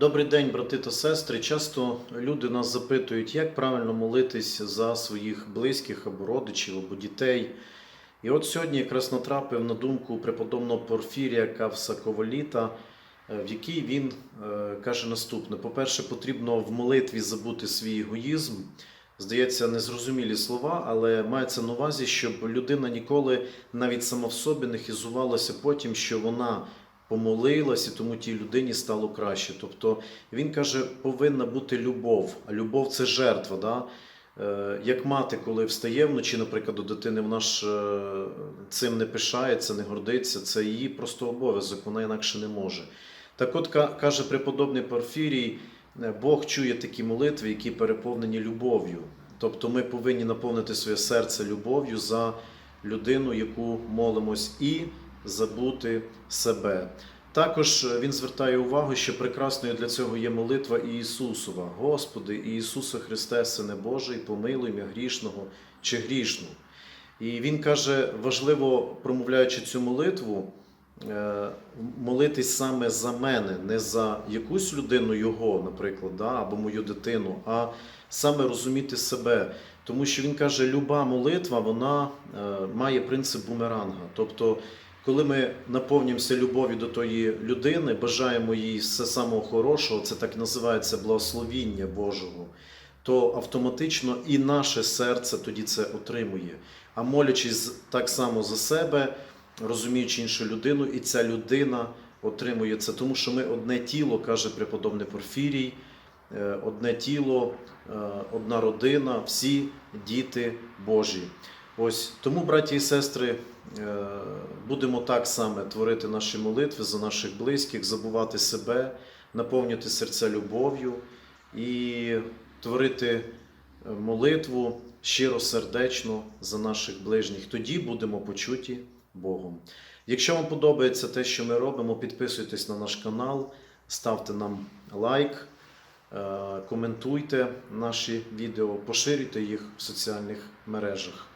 Добрий день, брати та сестри. Часто люди нас запитують, як правильно молитись за своїх близьких або родичів, або дітей. І от сьогодні якраз натрапив на думку преподобного Порфірія Кавса Коваліта, е, в якій він е, каже наступне: по-перше, потрібно в молитві забути свій егоїзм. Здається, незрозумілі слова, але мається на увазі, щоб людина ніколи навіть сама в собі не хизувалася потім, що вона помолилась, і тому тій людині стало краще. Тобто він каже, повинна бути любов, а любов це жертва. Да? Е, Як мати, коли встає вночі, наприклад, до дитини, вона ж е, цим не пишається, не гордиться, це її просто обов'язок, вона інакше не може. Так от каже преподобний Порфірій, е, Бог чує такі молитви, які переповнені любов'ю. Тобто ми повинні наповнити своє серце любов'ю за людину, яку молимось, і забути себе. Також е, він звертає увагу, що прекрасною для цього є молитва Ісусова. Господи, Ісусе Христе, Сине Божий, помилуй мене грішного чи грішну. І він каже, важливо, промовляючи цю молитву, е, молитись саме за мене, не за якусь людину його, наприклад, да, або мою дитину, а саме розуміти себе. Тому що він каже, люба молитва вона е, має принцип бумеранга. Тобто, коли ми наповнюємося любов'ю до тої людини, бажаємо їй все самого хорошого, це так називається благословіння Божого, то автоматично і наше серце тоді це отримує. А молячись так само за себе, розуміючи іншу людину, і ця людина отримує це, тому що ми одне тіло, каже преподобний Порфірій, е, одне тіло, е, одна родина, всі діти Божі. Ось тому, браті і сестри, е, будемо так саме творити наші молитви за наших близьких, забувати себе, наповнювати серця любов'ю і творити е, молитву щиро сердечно за наших ближніх. Тоді будемо почуті Богом. Якщо вам подобається те, що ми робимо, підписуйтесь на наш канал, ставте нам лайк, е, коментуйте наші відео, поширюйте їх в соціальних мережах.